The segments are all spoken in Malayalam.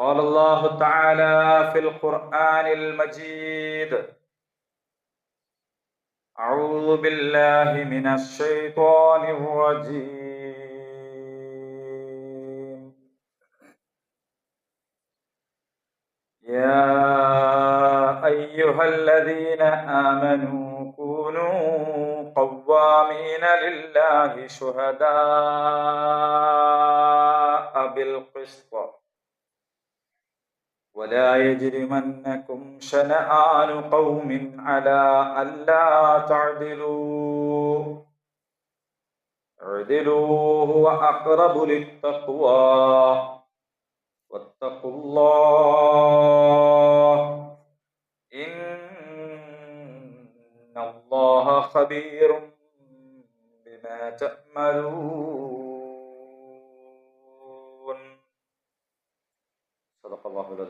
قال الله تعالى في القرآن المجيد. أعوذ بالله من الشيطان الرجيم. يا أيها الذين آمنوا كونوا قوامين لله شهداء بالقسط. ولا يجرمنكم شنآن قوم على ألا تعدلوا. اعدلوا هو أقرب للتقوى. واتقوا الله. إن الله خبير بما تعملون.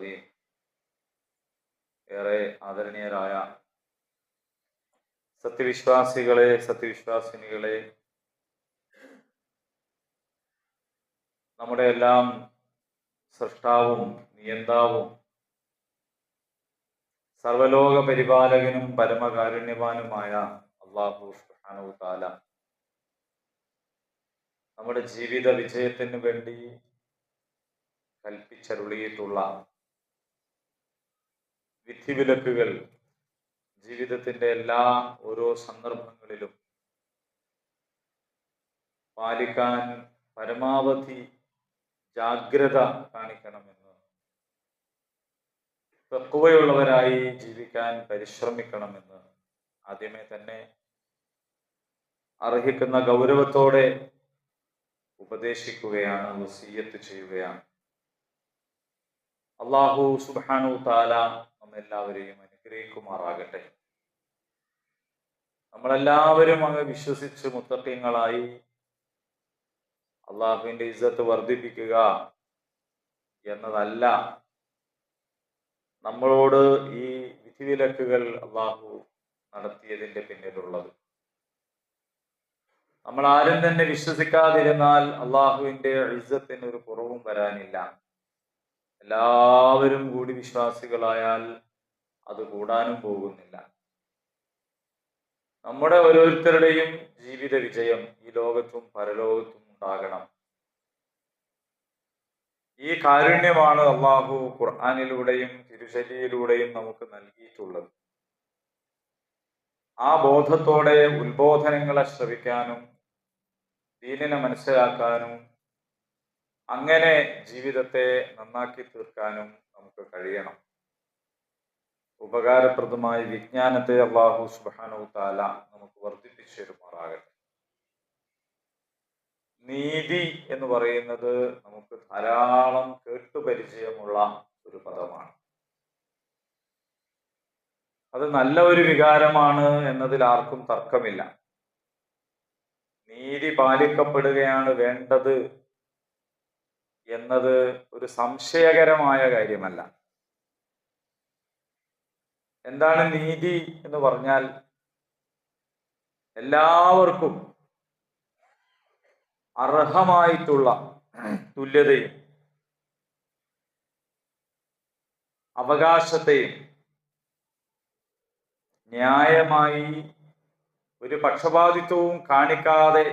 സമിതി ഏറെ ആദരണീയരായ സത്യവിശ്വാസികളെ സത്യവിശ്വാസിനികളെ നമ്മുടെ എല്ലാം സൃഷ്ടാവും നിയന്താവും സർവലോക പരിപാലകനും പരമകാരുണ്യവാനുമായ അള്ളാഹു സുഹാനു താല നമ്മുടെ ജീവിത വിജയത്തിന് വേണ്ടി കൽപ്പിച്ചരുളിയിട്ടുള്ള വിധിവിലക്കുകൾ ജീവിതത്തിന്റെ എല്ലാ ഓരോ സന്ദർഭങ്ങളിലും പാലിക്കാൻ പരമാവധി ജാഗ്രത കാണിക്കണമെന്ന് തക്കുവയുള്ളവരായി ജീവിക്കാൻ പരിശ്രമിക്കണമെന്ന് ആദ്യമേ തന്നെ അർഹിക്കുന്ന ഗൗരവത്തോടെ ഉപദേശിക്കുകയാണ് വസീയത്ത് ചെയ്യുകയാണ്. അള്ളാഹു സുബാനു താല നമ്മെല്ലാവരെയും അനുഗ്രഹിക്കുമാറാകട്ടെ. നമ്മളെല്ലാവരും അങ്ങ് വിശ്വസിച്ച് മുത്തക്കിങ്ങളായി അള്ളാഹുവിന്റെ ഇജ്ജത്ത് വർദ്ധിപ്പിക്കുക എന്നതല്ല. നമ്മളോട് ഈ വിധിവിലക്കുകൾ അള്ളാഹു നടത്തിയതിന്റെ പിന്നിലുള്ളത്. നമ്മൾ ആരും തന്നെ വിശ്വസിക്കാതിരുന്നാൽ അള്ളാഹുവിന്റെ ഇജ്ജത്തിന് ഒരു കുറവും വരാനില്ല. എല്ലാവരും കൂടി വിശ്വാസികളായാൽ അത് കൂടാനും പോകുന്നില്ല. നമ്മുടെ ഓരോരുത്തരുടെയും ജീവിത വിജയം ഈ ലോകത്തും പരലോകത്തും ഉണ്ടാകണം. ഈ കാരുണ്യമാണ് അള്ളാഹു ഖുർആാനിലൂടെയും തിരുശലിയിലൂടെയും നമുക്ക് നൽകിയിട്ടുള്ളത്. ആ ബോധത്തോടെ ഉത്ബോധനങ്ങളെ ശ്രവിക്കാനും ദീനിനെ മനസ്സിലാക്കാനും അങ്ങനെ ജീവിതത്തെ നന്നാക്കി തീർക്കാനും നമുക്ക് കഴിയണം. ഉപകാരപ്രദമായ വിജ്ഞാനത്തെ അള്ളാഹു സുബാനു താല നമുക്ക് വർദ്ധിപ്പിച്ചു തരുമാറാകട്ടെ. നീതി എന്ന് പറയുന്നത് നമുക്ക് ധാരാളം കേട്ടുപരിചയമുള്ള ഒരു പദമാണ്. അത് നല്ല ഒരു വികാരമാണ് എന്നതിൽ ആർക്കും തർക്കമില്ല. നീതി പാലിക്കപ്പെടുകയാണ് വേണ്ടത് എന്നത് ഒരു സംശയകരമായ കാര്യമല്ല. എന്താണ് നീതി എന്ന് പറഞ്ഞാൽ എല്ലാവർക്കും അർഹമായിട്ടുള്ള തുല്യതയും അവകാശത്തെയും ന്യായമായി ഒരു പക്ഷപാതിത്വവും കാണിക്കാതെ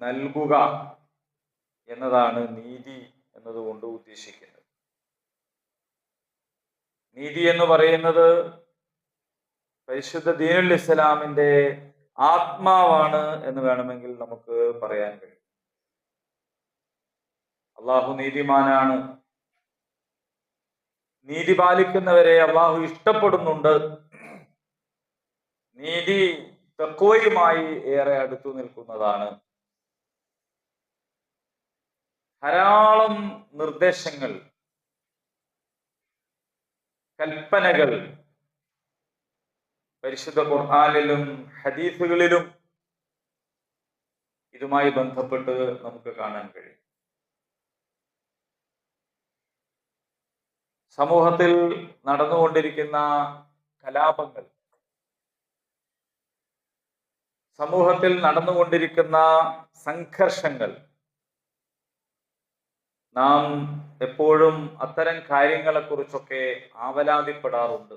നൽകുക എന്നതാണ് നീതി എന്നതുകൊണ്ട് ഉദ്ദേശിക്കുന്നത്. നീതി എന്ന് പറയുന്നത് പരിശുദ്ധ ദീനുൽ ഇസ്ലാമിന്റെ ആത്മാവാണ് എന്ന് വേണമെങ്കിൽ നമുക്ക് പറയാൻ കഴിയും. അള്ളാഹു നീതിമാനാണ്. നീതി പാലിക്കുന്നവരെ അള്ളാഹു ഇഷ്ടപ്പെടുന്നുണ്ട്. നീതി തക്കുവയുമായി ഏറെ അടുത്തു നിൽക്കുന്നതാണ് ധാരാളം നിർദ്ദേശങ്ങൾ കൽപ്പനകൾ പരിശുദ്ധ ഖുർആാനിലും ഹദീസുകളിലും ഇതുമായി ബന്ധപ്പെട്ട് നമുക്ക് കാണാൻ കഴിയും. സമൂഹത്തിൽ നടന്നുകൊണ്ടിരിക്കുന്ന കലാപങ്ങൾ സമൂഹത്തിൽ നടന്നുകൊണ്ടിരിക്കുന്ന സംഘർഷങ്ങൾ നാം എപ്പോഴും അത്തരം കാര്യങ്ങളെക്കുറിച്ചൊക്കെ ആവലാതിപ്പെടാറുണ്ട്.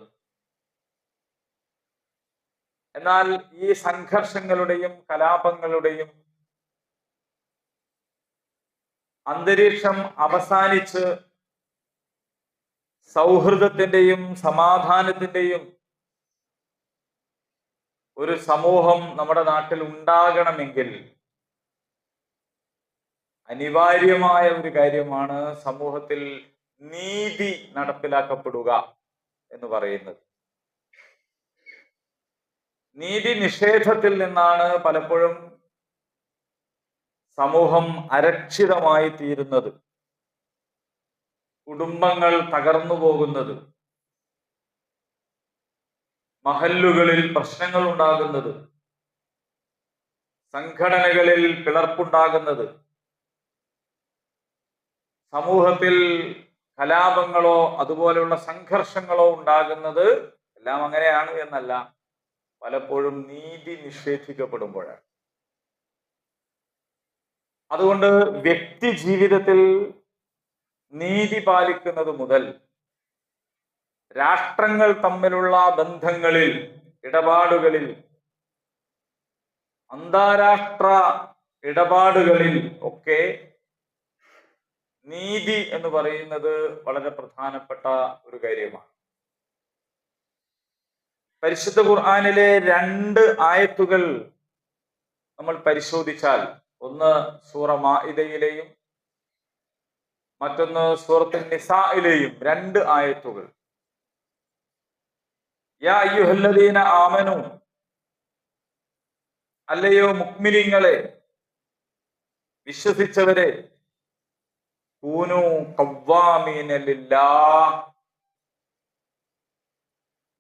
എന്നാൽ ഈ സംഘർഷങ്ങളുടെയും കലാപങ്ങളുടെയും അന്തരീക്ഷം അവസാനിച്ച് സൗഹൃദത്തിന്റെയും സമാധാനത്തിന്റെയും ഒരു സമൂഹം നമ്മുടെ നാട്ടിൽ ഉണ്ടാകണമെങ്കിൽ അനിവാര്യമായ ഒരു കാര്യമാണ് സമൂഹത്തിൽ നീതി നടപ്പിലാക്കപ്പെടുക എന്ന് പറയുന്നത്. നീതി നിഷേധത്തിൽ നിന്നാണ് പലപ്പോഴും സമൂഹം അരക്ഷിതമായി തീരുന്നത്. കുടുംബങ്ങൾ തകർന്നു പോകുന്നത്. മഹല്ലുകളിൽ പ്രശ്നങ്ങൾ ഉണ്ടാകുന്നത്. സംഘടനകളിൽ പിളർപ്പുണ്ടാകുന്നത്. സമൂഹത്തിൽ കലാപങ്ങളോ അതുപോലെയുള്ള സംഘർഷങ്ങളോ ഉണ്ടാകുന്നത് എല്ലാം അങ്ങനെയാണ് എന്നല്ല. പലപ്പോഴും നീതി നിഷേധിക്കപ്പെടുമ്പോഴാണ്. അതുകൊണ്ട് വ്യക്തി ജീവിതത്തിൽ നീതി പാലിക്കുന്നത് മുതൽ രാഷ്ട്രങ്ങൾ തമ്മിലുള്ള ബന്ധങ്ങളിൽ ഇടപാടുകളിൽ അന്താരാഷ്ട്ര ഇടപാടുകളിൽ ഒക്കെ നീതി എന്ന് പറയുന്നത് വളരെ പ്രധാനപ്പെട്ട ഒരു കാര്യമാണ്. പരിശുദ്ധ ഖുർആാനിലെ രണ്ട് ആയത്തുകൾ നമ്മൾ പരിശോധിച്ചാൽ ഒന്ന് സൂറ മാഇദയിലെയും മറ്റൊന്ന് സൂറത്ത് നിസായിലെയും രണ്ട് ആയത്തുകൾ. യാ അയ്യുഹല്ലദീന ആമനു അല്ലയോ മുക്മിലിങ്ങളെ വിശ്വസിച്ചവരെ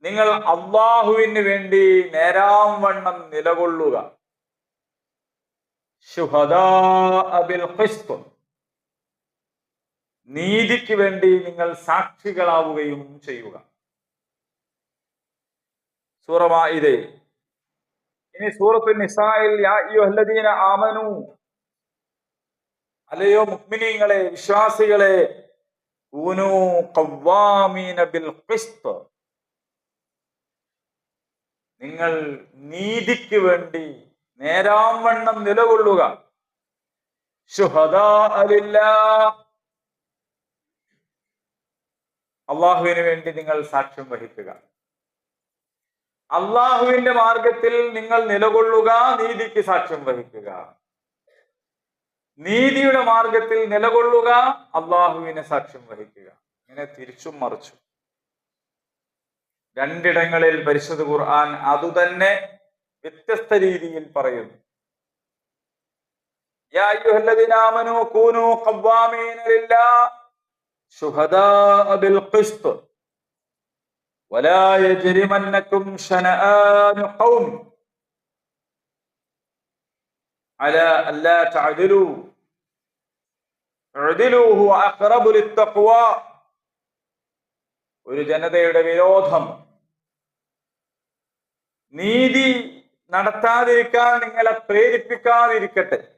നിങ്ങൾ അള്ളാഹുവിന് വേണ്ടി നേരാം വണ്ണം നിലകൊള്ളുക. നീതിക്ക് വേണ്ടി നിങ്ങൾ സാക്ഷികളാവുകയും ചെയ്യുക. സൂറമാ ഇതേ ഇനി സൂറത്തു നിസായിൽ ആമനു. അല്ലയോ മുക്മിനീങ്ങളെ വിശ്വാസികളെ? ബിൽ നിങ്ങൾ നീതിക്ക് വേണ്ടി നേരാം വണ്ണം നിലകൊള്ളുക. അള്ളാഹുവിന് വേണ്ടി നിങ്ങൾ സാക്ഷ്യം വഹിക്കുക. അള്ളാഹുവിന്റെ മാർഗത്തിൽ നിങ്ങൾ നിലകൊള്ളുക നീതിക്ക് സാക്ഷ്യം വഹിക്കുക. നീതിയുടെ മാർഗത്തിൽ നിലകൊള്ളുക അള്ളാഹുവിനെ സാക്ഷ്യം വഹിക്കുക ഇങ്ങനെ തിരിച്ചും മറിച്ചും രണ്ടിടങ്ങളിൽ പരിശുദ്ധ ഖുർആൻ അതുതന്നെ വ്യത്യസ്ത രീതിയിൽ പറയുന്നു യാ അയ്യുഹല്ലദീന ആമനൂ കൂനൂ ഖവ്വാമീന ലില്ലാഹ് ശുഹദാഅ ബിൽ ഖിസ്ത് ولا يجرمنكم شنآن قوم على ألا تعدلوا ഒരു ജനതയുടെ വിരോധം. നീതി നടത്താതിരിക്കാൻ നിങ്ങളെ പ്രേരിപ്പിക്കാതിരിക്കട്ടെ.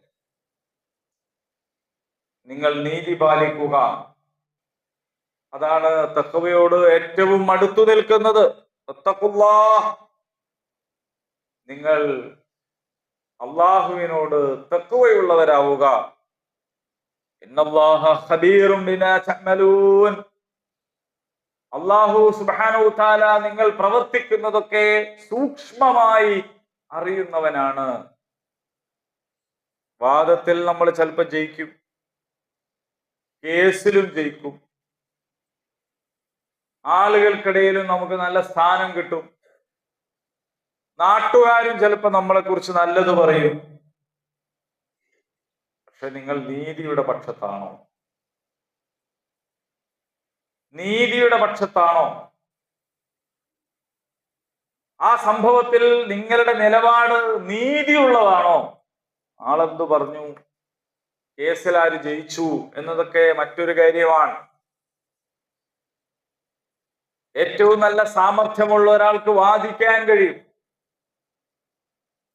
നിങ്ങൾ നീതി പാലിക്കുക. അതാണ് തക്കവയോട് ഏറ്റവും അടുത്തു നിൽക്കുന്നത്. നിങ്ങൾ അള്ളാഹുവിനോട് തക്കവയുള്ളവരാവുക അള്ളാഹു സുബ്ഹാനഹു താല നിങ്ങൾ പ്രവർത്തിക്കുന്നതൊക്കെ സൂക്ഷ്മമായി അറിയുന്നവനാണ്. വാദത്തിൽ നമ്മൾ ചിലപ്പോൾ ജയിക്കും. കേസിലും ജയിക്കും. ആളുകൾക്കിടയിലും നമുക്ക് നല്ല സ്ഥാനം കിട്ടും. നാട്ടുകാരും ചിലപ്പോൾ നമ്മളെ കുറിച്ച് നല്ലത് പറയും. പക്ഷെ നിങ്ങൾ നീതിയുടെ പക്ഷത്താണോ? നീതിയുടെ പക്ഷത്താണോ? ആ സംഭവത്തിൽ നിങ്ങളുടെ നിലപാട് നീതിയുള്ളതാണോ? ആളെന്തു പറഞ്ഞു? കേസിൽ ആര് ജയിച്ചു എന്നതൊക്കെ മറ്റൊരു കാര്യമാണ്. ഏറ്റവും നല്ല സാമർഥ്യമുള്ള ഒരാൾക്ക് വാദിക്കാൻ കഴിയും.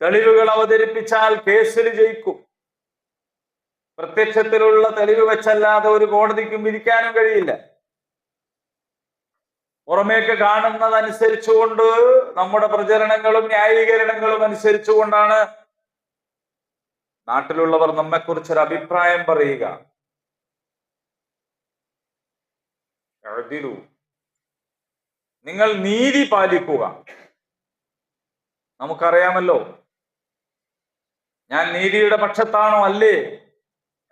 തെളിവുകൾ അവതരിപ്പിച്ചാൽ കേസിൽ ജയിക്കും. പ്രത്യക്ഷത്തിലുള്ള തെളിവ് വെച്ചല്ലാതെ ഒരു കോടതിക്കും വിധിക്കാനും കഴിയില്ല. പുറമേക്ക് കാണുന്നതനുസരിച്ചുകൊണ്ട് നമ്മുടെ പ്രചരണങ്ങളും ന്യായീകരണങ്ങളും അനുസരിച്ചുകൊണ്ടാണ് നാട്ടിലുള്ളവർ നമ്മെക്കുറിച്ചൊരു അഭിപ്രായം പറയുക. നിങ്ങൾ നീതി പാലിക്കുക. നമുക്കറിയാമല്ലോ. ഞാൻ നീതിയുടെ പക്ഷത്താണോ അല്ലേ?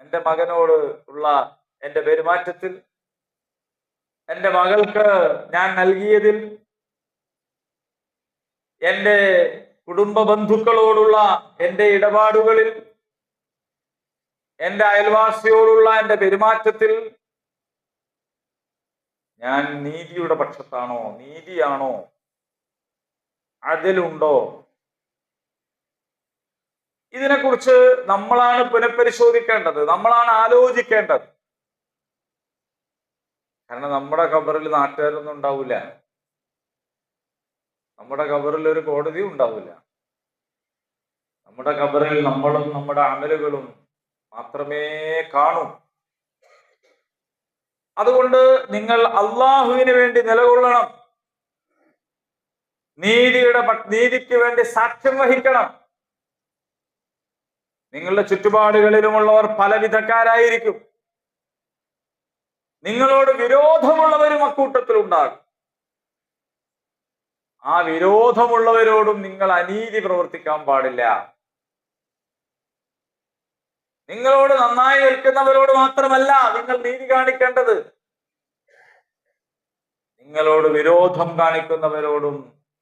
എന്റെ മകനോട് ഉള്ള എന്റെ പെരുമാറ്റത്തിൽ എന്റെ മകൾക്ക് ഞാൻ നൽകിയതിൽ എന്റെ കുടുംബ ബന്ധുക്കളോടുള്ള എന്റെ ഇടപാടുകളിൽ എന്റെ അയൽവാസിയോടുള്ള എന്റെ പെരുമാറ്റത്തിൽ ഞാൻ നീതിയുടെ പക്ഷത്താണോ നീതിയാണോ അതിലുണ്ടോ ഇതിനെക്കുറിച്ച് നമ്മളാണ് പുനഃപരിശോധിക്കേണ്ടത് നമ്മളാണ് ആലോചിക്കേണ്ടത്. കാരണം നമ്മുടെ ഖബറിൽ നാട്ടുകാരൊന്നും ഉണ്ടാവില്ല നമ്മുടെ ഖബറിൽ ഒരു കോടതി ഉണ്ടാവില്ല നമ്മുടെ ഖബറിൽ നമ്മളും നമ്മുടെ അമലുകളും മാത്രമേ കാണൂ. അതുകൊണ്ട് നിങ്ങൾ അള്ളാഹുവിന് വേണ്ടി നിലകൊള്ളണം. നീതിയുടെ നീതിക്ക് വേണ്ടി സാക്ഷ്യം വഹിക്കണം. നിങ്ങളുടെ ചുറ്റുപാടുകളിലുമുള്ളവർ പല വിധക്കാരായിരിക്കും നിങ്ങളോട് വിരോധമുള്ളവരും അക്കൂട്ടത്തിൽ ഉണ്ടാകും ആ വിരോധമുള്ളവരോടും നിങ്ങൾ അനീതി പ്രവർത്തിക്കാൻ പാടില്ല. നിങ്ങളോട് നന്നായി നിൽക്കുന്നവരോട് മാത്രമല്ല നിങ്ങൾ നീതി കാണിക്കേണ്ടത്. നിങ്ങളോട് വിരോധം കാണിക്കുന്നവരോടും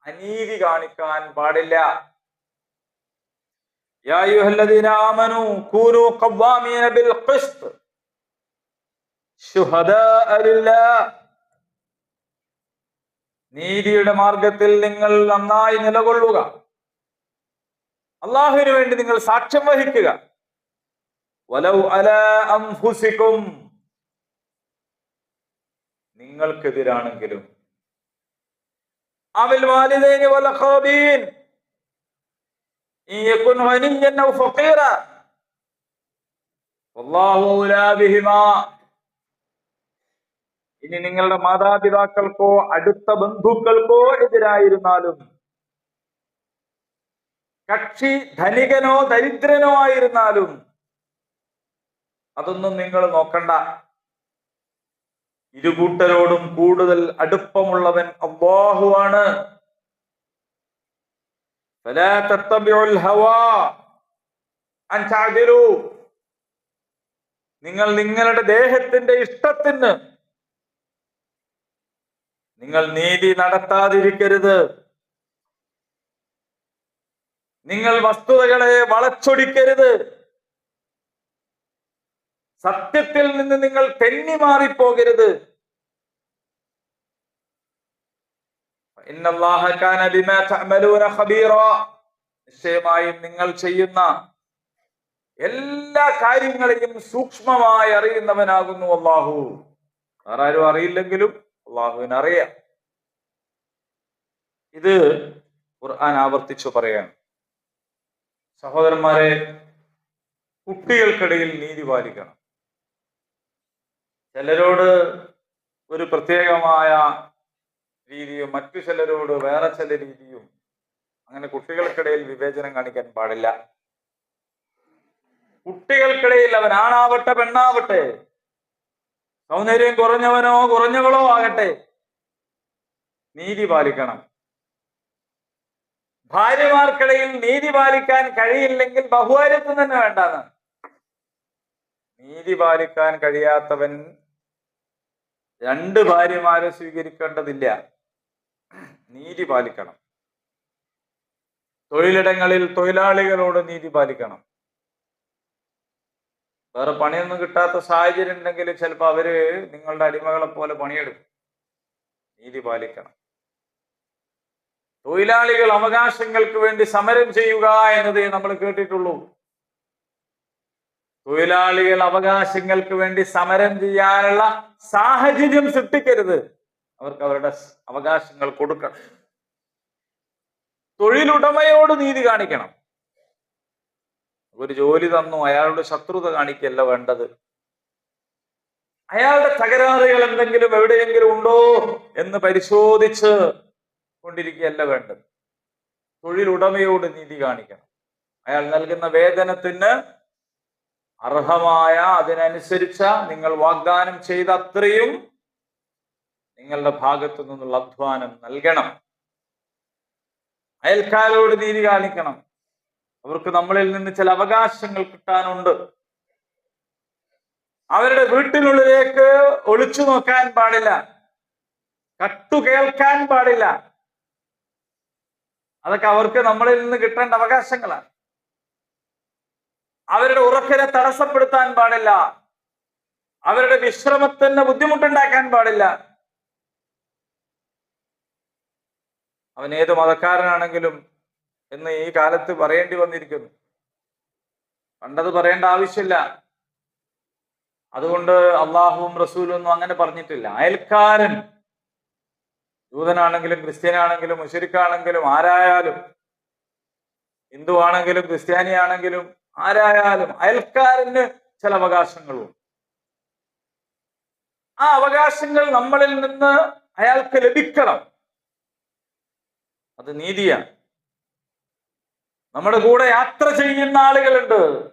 അനീതി കാണിക്കാൻ പാടില്ല. يا أيها الذين آمنوا كونوا قوامين بالقسط شهداء لله നീതിയുടെ മാർഗത്തിൽ നിങ്ങൾ നന്നായി നിലകൊള്ളുക അള്ളാഹുവിന് വേണ്ടി നിങ്ങൾ സാക്ഷ്യം വഹിക്കുക വലൗ അല അംഫുസിക്കും നിങ്ങൾക്കെതിരാണെങ്കിലും അവിൽ വാലിദൈനി വൽ ഔ ഫഖീറ. വല്ലാഹു ഔലാ ബിഹിമാ. ഇനി നിങ്ങളുടെ മാതാപിതാക്കൾക്കോ അടുത്ത ബന്ധുക്കൾക്കോ എതിരായിരുന്നാലും കക്ഷി ധനികനോ ദരിദ്രനോ ആയിരുന്നാലും അതൊന്നും നിങ്ങൾ നോക്കണ്ട. ഇരുകൂട്ടരോടും കൂടുതൽ അടുപ്പമുള്ളവൻ അള്ളാഹുവാണ് فلا تتبعوا الهوى أن تعدلوا നിങ്ങൾ നിങ്ങളുടെ ദേഹത്തിന്റെ ഇഷ്ടത്തിന് നിങ്ങൾ നീതി നടത്താതിരിക്കരുത് നിങ്ങൾ വസ്തുതകളെ വളച്ചൊടിക്കരുത് സത്യത്തിൽ നിന്ന് നിങ്ങൾ തെന്നി മാറിപ്പോകരുത് നിശ്ചയമായും നിങ്ങൾ ചെയ്യുന്ന എല്ലാ കാര്യങ്ങളെയും സൂക്ഷ്മമായി അറിയുന്നവനാകുന്നു അള്ളാഹു ആരും അറിയില്ലെങ്കിലും അള്ളാഹുവിന് അറിയാം. ഇത് ഖുർആൻ ആവർത്തിച്ചു പറയാണ്. സഹോദരന്മാരെ കുട്ടികൾക്കിടയിൽ നീതി പാലിക്കണം. ചിലരോട് ഒരു പ്രത്യേകമായ രീതിയും മറ്റു ചിലരോട് വേറെ ചില രീതിയും അങ്ങനെ കുട്ടികൾക്കിടയിൽ വിവേചനം കാണിക്കാൻ പാടില്ല. കുട്ടികൾക്കിടയിൽ അവൻ ആണാവട്ടെ പെണ്ണാവട്ടെ സൗന്ദര്യം കുറഞ്ഞവനോ കുറഞ്ഞവളോ ആകട്ടെ നീതി പാലിക്കണം. ഭാര്യമാർക്കിടയിൽ നീതി പാലിക്കാൻ കഴിയില്ലെങ്കിൽ ബഹുഭാര്യത്വം തന്നെ വേണ്ടാന്ന്. നീതി പാലിക്കാൻ കഴിയാത്തവൻ രണ്ട് ഭാര്യമാരെ സ്വീകരിക്കേണ്ടതില്ല. നീതി പാലിക്കണം. തൊഴിലിടങ്ങളിൽ തൊഴിലാളികളോട് നീതി പാലിക്കണം. വേറെ പണിയൊന്നും കിട്ടാത്ത സാഹചര്യം ഉണ്ടെങ്കിൽ ചിലപ്പോൾ അവർ നിങ്ങളുടെ അടിമകളെ പോലെ പണിയെടുക്കും. നീതി പാലിക്കണം. തൊഴിലാളികൾ അവകാശങ്ങൾക്ക് വേണ്ടി സമരം ചെയ്യുക എന്നതേ നമ്മൾ കേട്ടിട്ടുള്ളൂ. തൊഴിലാളികൾ അവകാശങ്ങൾക്ക് വേണ്ടി സമരം ചെയ്യാനുള്ള സാഹചര്യം സൃഷ്ടിക്കരുത്. അവർക്ക് അവരുടെ അവകാശങ്ങൾ കൊടുക്കണം. തൊഴിലുടമയോട് നീതി കാണിക്കണം. ഒരു ജോലി തന്നു അയാളുടെ ശത്രുത കാണിക്കല്ല വേണ്ടത്. അയാളുടെ തകരാറുകൾ എന്തെങ്കിലും എവിടെയെങ്കിലും ഉണ്ടോ എന്ന് പരിശോധിച്ച് കൊണ്ടിരിക്കുകയല്ല വേണ്ടത്. തൊഴിലുടമയോട് നീതി കാണിക്കണം. അയാൾ നൽകുന്ന വേതനത്തിന് അർഹമായ അതിനനുസരിച്ച നിങ്ങൾ വാഗ്ദാനം ചെയ്ത അത്രയും നിങ്ങളുടെ ഭാഗത്തു നിന്നുള്ള അധ്വാനം നൽകണം. അയൽക്കാരോട് നീതി കാണിക്കണം. അവർക്ക് നമ്മളിൽ നിന്ന് ചില അവകാശങ്ങൾ കിട്ടാനുണ്ട്. അവരുടെ വീട്ടിനുള്ളിലേക്ക് ഒളിച്ചു നോക്കാൻ പാടില്ല. കട്ടു കേൾക്കാൻ പാടില്ല. അതൊക്കെ അവർക്ക് നമ്മളിൽ നിന്ന് കിട്ടേണ്ട അവകാശങ്ങളാണ്. അവരുടെ ഉറക്കനെ തടസ്സപ്പെടുത്താൻ പാടില്ല. അവരുടെ വിശ്രമത്തിന് ബുദ്ധിമുട്ടുണ്ടാക്കാൻ പാടില്ല. അവൻ ഏത് മതക്കാരനാണെങ്കിലും എന്ന് ഈ കാലത്ത് പറയേണ്ടി വന്നിരിക്കുന്നു. പണ്ടത് പറയേണ്ട ആവശ്യമില്ല. അതുകൊണ്ട് അള്ളാഹുവും റസൂലും ഒന്നും അങ്ങനെ പറഞ്ഞിട്ടില്ല. അയൽക്കാരൻ ജൂതനാണെങ്കിലും ക്രിസ്ത്യനാണെങ്കിലും മുഷരിക്കാണെങ്കിലും ആരായാലും ഹിന്ദു ആണെങ്കിലും ക്രിസ്ത്യാനി ആണെങ്കിലും ആരായാലും അയൽക്കാരന് ചില അവകാശങ്ങളും ആ അവകാശങ്ങൾ നമ്മളിൽ നിന്ന് അയാൾക്ക് ലഭിക്കണം. അത് നീതിയാണ്. നമ്മുടെ കൂടെ യാത്ര ചെയ്യുന്ന ആളുകളുണ്ട്.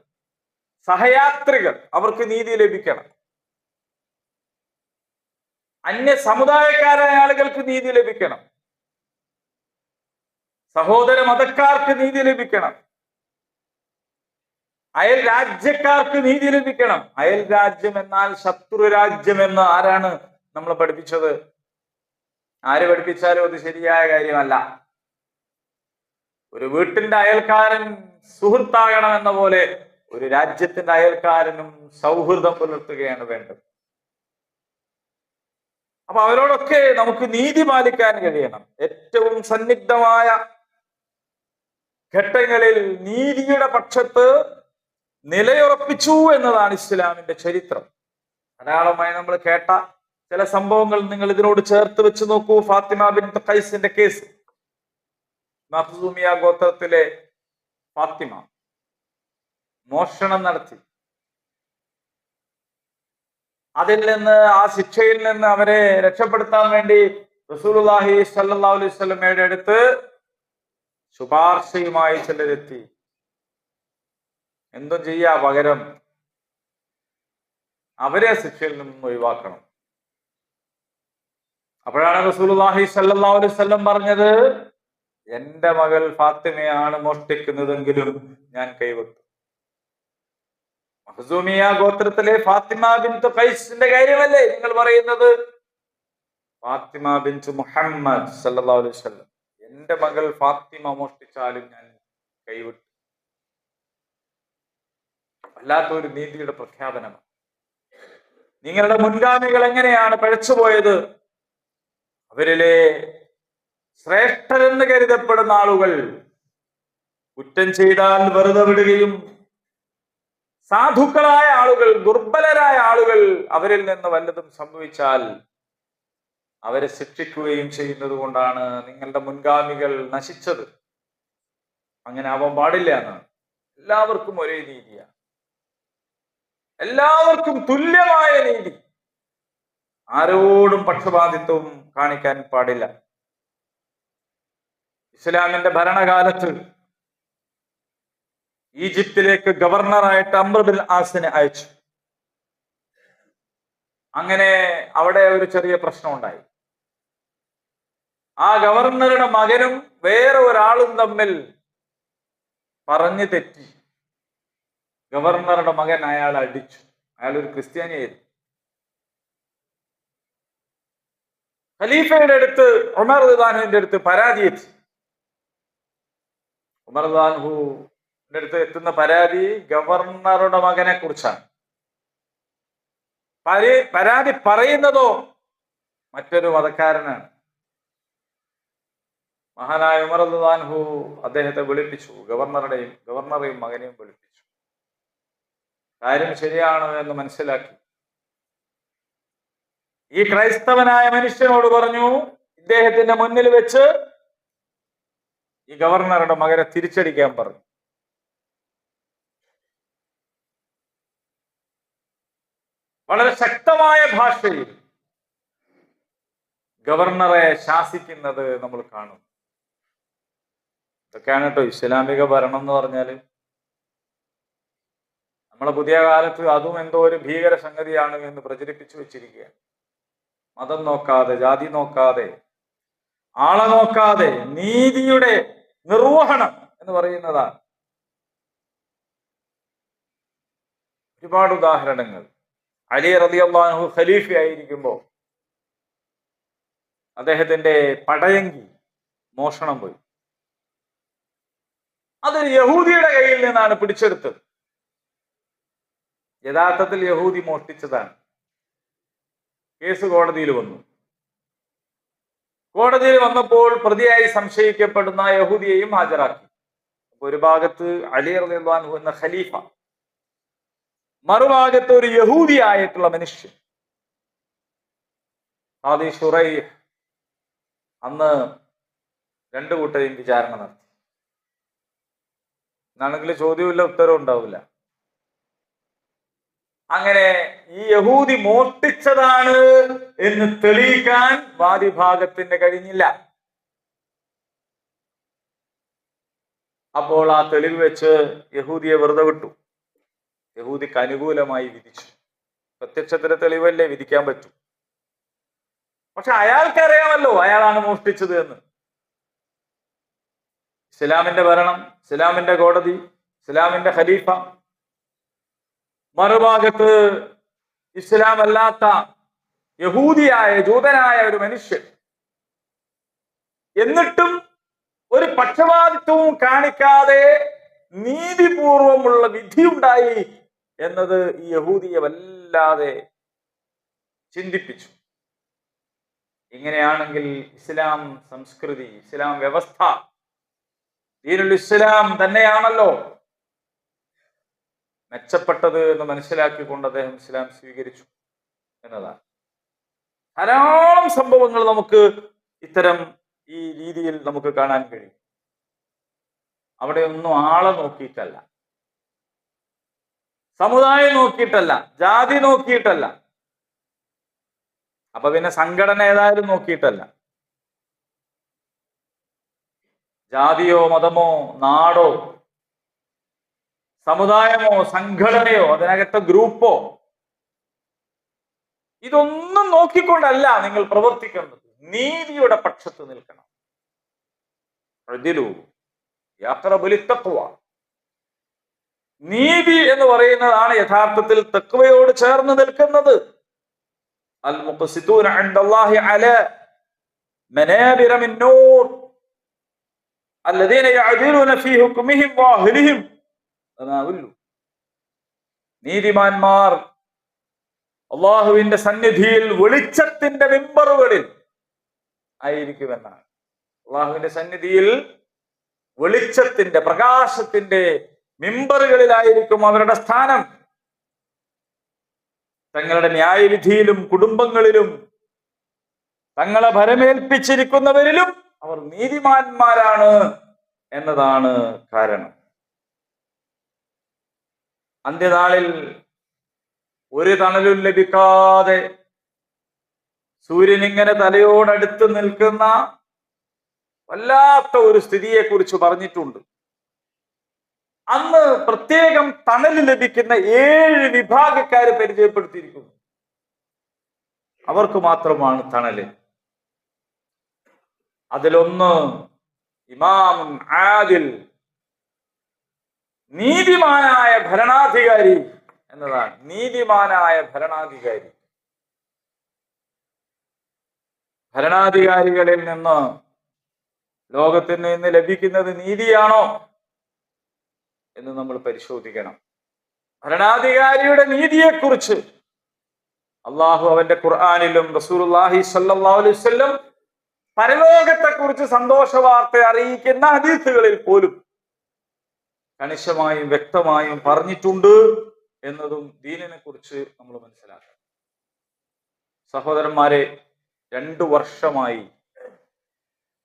സഹയാത്രികൾ അവർക്ക് നീതി ലഭിക്കണം. അന്യ സമുദായക്കാരായ ആളുകൾക്ക് നീതി ലഭിക്കണം. സഹോദര മതക്കാർക്ക് നീതി ലഭിക്കണം. അയൽ രാജ്യക്കാർക്ക് നീതി ലഭിക്കണം. അയൽ രാജ്യം എന്നാൽ ശത്രു രാജ്യം എന്ന് ആരാണ് നമ്മൾ പഠിപ്പിച്ചത്? ആര് പഠിപ്പിച്ചാലും അത് ശരിയായ കാര്യമല്ല. ഒരു വീട്ടിന്റെ അയൽക്കാരൻ സുഹൃത്താകണം എന്ന പോലെ ഒരു രാജ്യത്തിന്റെ അയൽക്കാരനും സൗഹൃദം പുലർത്തുകയാണ് വേണ്ടത്. അപ്പൊ അവരോടൊക്കെ നമുക്ക് നീതി പാലിക്കാൻ കഴിയണം. ഏറ്റവും സന്നിഗ്ധമായ ഘട്ടങ്ങളിൽ നീതിയുടെ പക്ഷത്ത് നിലയുറപ്പിച്ചു എന്നതാണ് ഇസ്ലാമിന്റെ ചരിത്രം. ധാരാളമായി നമ്മൾ കേട്ട ചില സംഭവങ്ങൾ നിങ്ങൾ ഇതിനോട് ചേർത്ത് വെച്ച് നോക്കൂ. ഫാത്തിമ ബിൻ ഖൈസിന്റെ കേസ്. മഹ്സൂമിയ ഗോത്രത്തിലെ ഫാത്തിമ മോഷണം നടത്തി. അതിൽ നിന്ന് ആ ശിക്ഷയിൽ നിന്ന് അവരെ രക്ഷപ്പെടുത്താൻ വേണ്ടി റസൂലുള്ളാഹി സല്ലല്ലാഹു അലൈഹി വസല്ലമയുടെ അടുത്ത് ശുപാർശയുമായി ചിലരെത്തി. എന്തും ചെയ്യാ പകരം അവരെ ശിക്ഷയിൽ നിന്നും ഒഴിവാക്കണം. അപ്പോഴാണ് റസൂലുള്ളാഹി സല്ലല്ലാഹു അലൈഹി വസല്ലം പറഞ്ഞത് എന്റെ മകൾ ഫാത്തിമയാണ് മോഷ്ടിക്കുന്നതെങ്കിലും ഞാൻ കൈവിട്ടു. മഹസൂമിയ ഗോത്രത്തിലെ ഫാത്തിമ ബിന്തു ഖൈസിന്റെ കാര്യമല്ലേ നിങ്ങൾ പറയുന്നത്? ഫാത്തിമ ബിന്തു മുഹമ്മദ് സല്ലല്ലാഹു അലൈഹി വസല്ലം. എന്റെ മകൾ ഫാത്തിമ മോഷ്ടിച്ചാലും ഞാൻ കൈവിട്ടു. വല്ലാത്തൊരു നീതിയുടെ പ്രഖ്യാപനമാണ്. നിങ്ങളുടെ മുൻഗാമികൾ എങ്ങനെയാണ് പഴച്ചുപോയത്? അവരിലെ ശ്രേഷ്ഠരെന്ന് കരുതപ്പെടുന്ന ആളുകൾ കുറ്റം ചെയ്താൽ വെറുതെ വിടുകയും സാധുക്കളായ ആളുകൾ ദുർബലരായ ആളുകൾ അവരിൽ നിന്ന് വല്ലതും സംഭവിച്ചാൽ അവരെ ശിക്ഷിക്കുകയും ചെയ്യുന്നത് കൊണ്ടാണ് നിങ്ങളുടെ മുൻഗാമികൾ നശിച്ചത്. അങ്ങനെ ആവാൻ പാടില്ല എന്നാണ്. എല്ലാവർക്കും ഒരേ രീതിയാണ്. എല്ലാവർക്കും തുല്യമായ നീതി. ആരോടും പക്ഷപാതിത്വം കാണിക്കാൻ പാടില്ല. ഇസ്ലാമിന്റെ ഭരണകാലത്ത് ഈജിപ്തിലേക്ക് ഗവർണറായിട്ട് അമ്രബിൽ ആസിനെ അയച്ചു. അങ്ങനെ അവിടെ ഒരു ചെറിയ പ്രശ്നം ഉണ്ടായി. ആ ഗവർണറുടെ മകനും വേറെ ഒരാളും തമ്മിൽ പറഞ്ഞു തെറ്റി. ഗവർണറുടെ മകൻ അയാൾ അടിച്ചു. അയാൾ ഒരു ക്രിസ്ത്യാനിയായിരുന്നു. ഖലീഫയുടെ അടുത്ത് ഉമർ ഖാനുവിന്റെ അടുത്ത് പരാതി എത്തി ഉമർ ഖാൻഹുവിന്റെ അടുത്ത് എത്തുന്ന പരാതി ഗവർണറുടെ മകനെ കുറിച്ചാണ്. പരാതി പറയുന്നതോ മറ്റൊരു മതക്കാരനാണ് മഹാനായ ഉമർ ഖാൻഹു അദ്ദേഹത്തെ വിളിപ്പിച്ചു ഗവർണറുടെയും ഗവർണറെയും മകനെയും വിളിപ്പിച്ചു. കാര്യം ശരിയാണ് എന്ന് മനസ്സിലാക്കി. ഈ ക്രൈസ്തവനായ മനുഷ്യനോട് പറഞ്ഞു ഇദ്ദേഹത്തിന്റെ മുന്നിൽ വെച്ച് ഈ ഗവർണറുടെ മകനെ തിരിച്ചടിക്കാൻ പറഞ്ഞു. വളരെ ശക്തമായ ഭാഷയിൽ ഗവർണറെ ശാസിക്കുന്നത് നമ്മൾ കാണും. ഇതൊക്കെയാണ് കേട്ടോ ഇസ്ലാമിക ഭരണം എന്ന് പറഞ്ഞാൽ നമ്മളെ പുതിയ കാലത്ത് അതും എന്തോ ഒരു ഭീകര സംഗതിയാണ് എന്ന് പ്രചരിപ്പിച്ചു വെച്ചിരിക്കുക മതം നോക്കാതെ ജാതി നോക്കാതെ ആളെ നോക്കാതെ നീതിയുടെ നിർവഹണം എന്ന് പറയുന്നതാണ്. ഒരുപാട് ഉദാഹരണങ്ങൾ. അലി റളിയല്ലാഹു ഖലീഫയായിരിക്കുമ്പോൾ അദ്ദേഹത്തിന്റെ പടയങ്കി മോഷണം പോയി. അത് യഹൂദിയുടെ കയ്യിൽ നിന്നാണ് പിടിച്ചെടുത്തത്. യഥാർത്ഥത്തിൽ യഹൂദി മോഷ്ടിച്ചതാണ്. കേസ് കോടതിയിൽ വന്നു. കോടതിയിൽ വന്നപ്പോൾ പ്രതിയായി സംശയിക്കപ്പെടുന്ന യഹൂദിയെയും ഹാജരാക്കി. ഒരു ഭാഗത്ത് അലി റളിയല്ലാഹു എന്ന ഖലീഫ മറുഭാഗത്ത് ഒരു യഹൂദിയായിട്ടുള്ള മനുഷ്യൻ. അന്ന് രണ്ടു കൂട്ടരെയും വിചാരണ നടത്തി. എന്നാണെങ്കിൽ ചോദ്യമില്ല ഉത്തരവും ഉണ്ടാവില്ല. അങ്ങനെ ഈ യഹൂദി മോഷ്ടിച്ചതാണ് എന്ന് തെളിയിക്കാൻ വാദിഭാഗത്തിന് കഴിഞ്ഞില്ല. അപ്പോൾ ആ തെളിവ് വെച്ച് യഹൂദിയെ വെറുതെ വിട്ടു. യഹൂദിക്ക് അനുകൂലമായി വിധിച്ചു. പ്രത്യക്ഷത്തിന്റെ തെളിവല്ലേ വിധിക്കാൻ പറ്റൂ. പക്ഷെ അയാൾക്കറിയാമല്ലോ അയാളാണ് മോഷ്ടിച്ചത് എന്ന്. ഇസ്ലാമിന്റെ ഭരണം ഇസ്ലാമിന്റെ കോടതി ഇസ്ലാമിന്റെ ഖലീഫ മറുഭാഗത്ത് ഇസ്ലാം അല്ലാത്ത യഹൂദിയായ ജൂതനായ ഒരു മനുഷ്യൻ. എന്നിട്ടും ഒരു പക്ഷപാതിത്വവും കാണിക്കാതെ നീതിപൂർവമുള്ള വിധിയുണ്ടായി എന്നത് ഈ യഹൂദിയെ വല്ലാതെ ചിന്തിപ്പിച്ചു. ഇങ്ങനെയാണെങ്കിൽ ഇസ്ലാം സംസ്കൃതി ഇസ്ലാം വ്യവസ്ഥ ഇസ്ലാം തന്നെയാണല്ലോ. മെച്ചപ്പെട്ടത് എന്ന് മനസ്സിലാക്കിക്കൊണ്ട് അദ്ദേഹം ഇസ്ലാം സ്വീകരിച്ചു എന്നതാണ്. ധാരാളം സംഭവങ്ങൾ നമുക്ക് ഇത്തരം ഈ രീതിയിൽ നമുക്ക് കാണാൻ കഴിയും. അവിടെ ഒന്നും ആളെ നോക്കിയിട്ടല്ല. സമുദായം നോക്കിയിട്ടല്ല. ജാതി നോക്കിയിട്ടല്ല. അപ്പൊ പിന്നെ സംഘടന ഏതായാലും നോക്കിയിട്ടല്ല. ജാതിയോ മതമോ നാടോ സമുദായമോ സംഘടനയോ അതിനകത്തെ ഗ്രൂപ്പോ ഇതൊന്നും നോക്കിക്കൊണ്ടല്ല നിങ്ങൾ പ്രവർത്തിക്കേണ്ടത് നീതിയുടെ പക്ഷത്ത് നിൽക്കണം അതിലൂ യാത്രബലിത്തത്വ നീതി എന്ന് പറയുന്നതാണ് യഥാർത്ഥത്തിൽ തക്വയോട് ചേർന്ന് നിൽക്കുന്നത് അൽ മുഖസിത്തൂന അൻദല്ലാഹി അല മനാബിറ മിൻ നൂർ الذين يعدلون في حكمهم واهلهم തനാവുല്ലു നീതിമാന്മാർ അള്ളാഹുവിന്റെ സന്നിധിയിൽ വെളിച്ചത്തിന്റെ വിമ്പറുകളിൽ ആയിരിക്കുമെന്നാണ്. അള്ളാഹുവിന്റെ സന്നിധിയിൽ വെളിച്ചത്തിന്റെ പ്രകാശത്തിന്റെ മിമ്പറുകളിലായിരിക്കും അവരുടെ സ്ഥാനം. തങ്ങളുടെ ന്യായവിധിയിലും കുടുംബങ്ങളിലും തങ്ങളെ ഭരമേൽപ്പിച്ചിരിക്കുന്നവരിലും അവർ നീതിമാന്മാരാണ് എന്നതാണ് കാരണം. അന്ത്യനാളിൽ ഒരു തണലും ലഭിക്കാതെ സൂര്യൻ ഇങ്ങനെ തലയോടടുത്ത് നിൽക്കുന്ന വല്ലാത്ത ഒരു സ്ഥിതിയെ കുറിച്ച് പറഞ്ഞിട്ടുണ്ട്. അന്ന് പ്രത്യേകം തണൽ ലഭിക്കുന്ന ഏഴ് വിഭാഗക്കാര് പരിചയപ്പെടുത്തിയിരിക്കുന്നു. അവർക്ക് മാത്രമാണ് തണൽ അതിലൊന്ന് ഇമാം ആദിൽ നീതിമാനായ ഭരണാധികാരി എന്നതാണ്. നീതിമാനായ ഭരണാധികാരി. ഭരണാധികാരികളിൽ നിന്ന് ലോകത്തിന് ഇന്ന് ലഭിക്കുന്നത് നീതിയാണോ എന്ന് നമ്മൾ പരിശോധിക്കണം. ഭരണാധികാരിയുടെ നീതിയെക്കുറിച്ച് അള്ളാഹു അവന്റെ ഖുർആാനിലും റസൂലുള്ളാഹി സ്വല്ലല്ലാഹു അലൈഹി വസല്ലം പരലോകത്തെക്കുറിച്ച് സന്തോഷ വാർത്ത അറിയിക്കുന്ന ഹദീസുകളിൽ പോലും കണിശമായും വ്യക്തമായും പറഞ്ഞിട്ടുണ്ട് എന്നതും ദീനിനെ കുറിച്ച് നമ്മൾ മനസ്സിലാക്കണം. സഹോദരന്മാരെ രണ്ടു വർഷമായി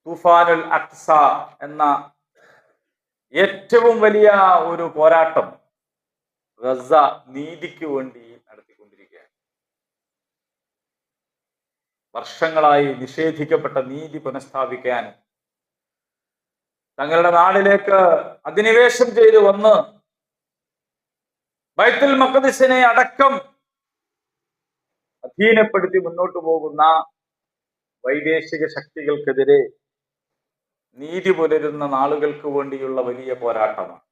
തുഫാനുൽ അക്സ എന്ന ഏറ്റവും വലിയ ഒരു പോരാട്ടം ഗസ നീതിക്ക് വേണ്ടി നടത്തിക്കൊണ്ടിരിക്കുകയാണ്. വർഷങ്ങളായി നിഷേധിക്കപ്പെട്ട നീതി പുനഃസ്ഥാപിക്കാൻ തങ്ങളുടെ നാടിലേക്ക് അധിനിവേശം ചെയ്തു വന്ന് ബൈത്തുൽ മക്കദിസിനെ അടക്കം അധീനപ്പെടുത്തി മുന്നോട്ട് പോകുന്ന വൈദേശിക ശക്തികൾക്കെതിരെ നീതി പുലരുന്ന നാളുകൾക്ക് വേണ്ടിയുള്ള വലിയ പോരാട്ടമാണ്.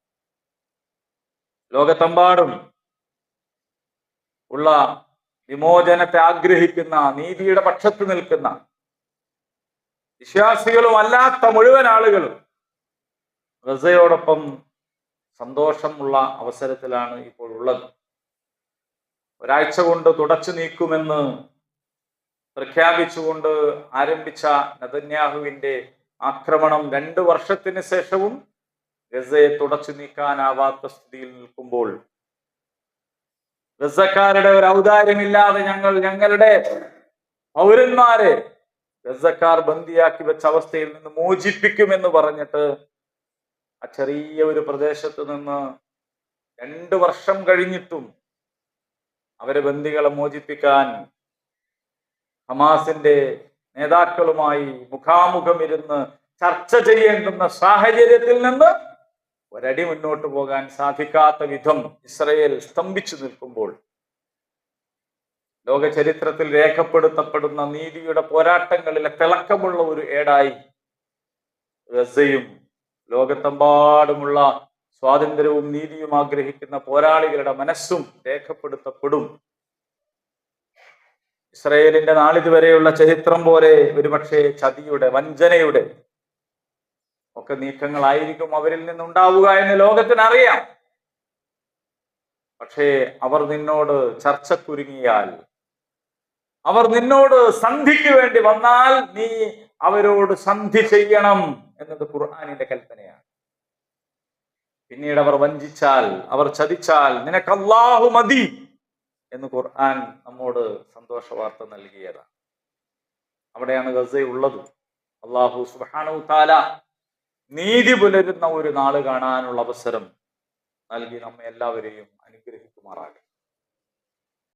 ലോകത്തെമ്പാടും ഉള്ള വിമോചനത്തെ ആഗ്രഹിക്കുന്ന നീതിയുടെ പക്ഷത്ത് നിൽക്കുന്ന വിശ്വാസികളും അല്ലാത്ത മുഴുവൻ ആളുകളും ഗസയോടൊപ്പം സന്തോഷമുള്ള അവസരത്തിലാണ് ഇപ്പോൾ ഉള്ളത്. ഒരാഴ്ച കൊണ്ട് തുടച്ചു നീക്കുമെന്ന് പ്രഖ്യാപിച്ചുകൊണ്ട് ആരംഭിച്ച നതന്യാഹുവിന്റെ ആക്രമണം രണ്ടു വർഷത്തിന് ശേഷവും ഗസയെ തുടച്ചു നീക്കാനാവാത്ത സ്ഥിതിയിൽ നിൽക്കുമ്പോൾ ഗസക്കാരുടെ ഒരു ഔദാര്യമില്ലാതെ ഞങ്ങൾ ഞങ്ങളുടെ പൗരന്മാരെ ഗസക്കാർ ബന്ദിയാക്കി വെച്ച അവസ്ഥയിൽ നിന്ന് മോചിപ്പിക്കുമെന്ന് പറഞ്ഞിട്ട് ആ ചെറിയ ഒരു പ്രദേശത്ത് നിന്ന് രണ്ട് വർഷം കഴിഞ്ഞിട്ടും അവരെ ബന്ദികളെ മോചിപ്പിക്കാൻ ഹമാസിന്റെ നേതാക്കളുമായി മുഖാമുഖം ഇരുന്ന് ചർച്ച ചെയ്യേണ്ടുന്ന സാഹചര്യത്തിൽ നിന്ന് ഒരടി മുന്നോട്ട് പോകാൻ സാധിക്കാത്ത വിധം ഇസ്രയേൽ സ്തംഭിച്ചു നിൽക്കുമ്പോൾ ലോക ചരിത്രത്തിൽ രേഖപ്പെടുത്തപ്പെടുന്ന നീതിയുടെ പോരാട്ടങ്ങളിലെ തിളക്കമുള്ള ഒരു ഏടായി ഗസയും ലോകത്തെമ്പാടുമുള്ള സ്വാതന്ത്ര്യവും നീതിയും ആഗ്രഹിക്കുന്ന പോരാളികളുടെ മനസ്സും രേഖപ്പെടുത്തപ്പെടും. ഇസ്രയേലിന്റെ നാളിതുവരെയുള്ള ചരിത്രം പോലെ ഒരുപക്ഷെ ചതിയുടെ വഞ്ചനയുടെ ഒക്കെ നീക്കങ്ങളായിരിക്കും അവരിൽ നിന്നുണ്ടാവുക എന്ന് ലോകത്തിനറിയാം. പക്ഷേ അവർ നിന്നോട് ചർച്ചക്കുരുങ്ങിയാൽ അവർ നിന്നോട് സന്ധിക്ക് വേണ്ടി വന്നാൽ നീ അവരോട് സന്ധി ചെയ്യണം. എന്നത് ഖുർആാനിന്റെ കൽപ്പനയാണ്. പിന്നീട് അവർ വഞ്ചിച്ചാൽ അവർ ചതിച്ചാൽ നിനക്ക് മതി എന്ന് ഖുർആൻ നമ്മോട് സന്തോഷ വാർത്ത നൽകിയതാണ്. അവിടെയാണ് ഗസ ഉള്ളത്. അള്ളാഹു സുബാനു താല നീതി പുലരുന്ന ഒരു നാൾ കാണാനുള്ള അവസരം നൽകി നമ്മെ എല്ലാവരെയും അനുഗ്രഹിക്കുമാറാകട്ടെ.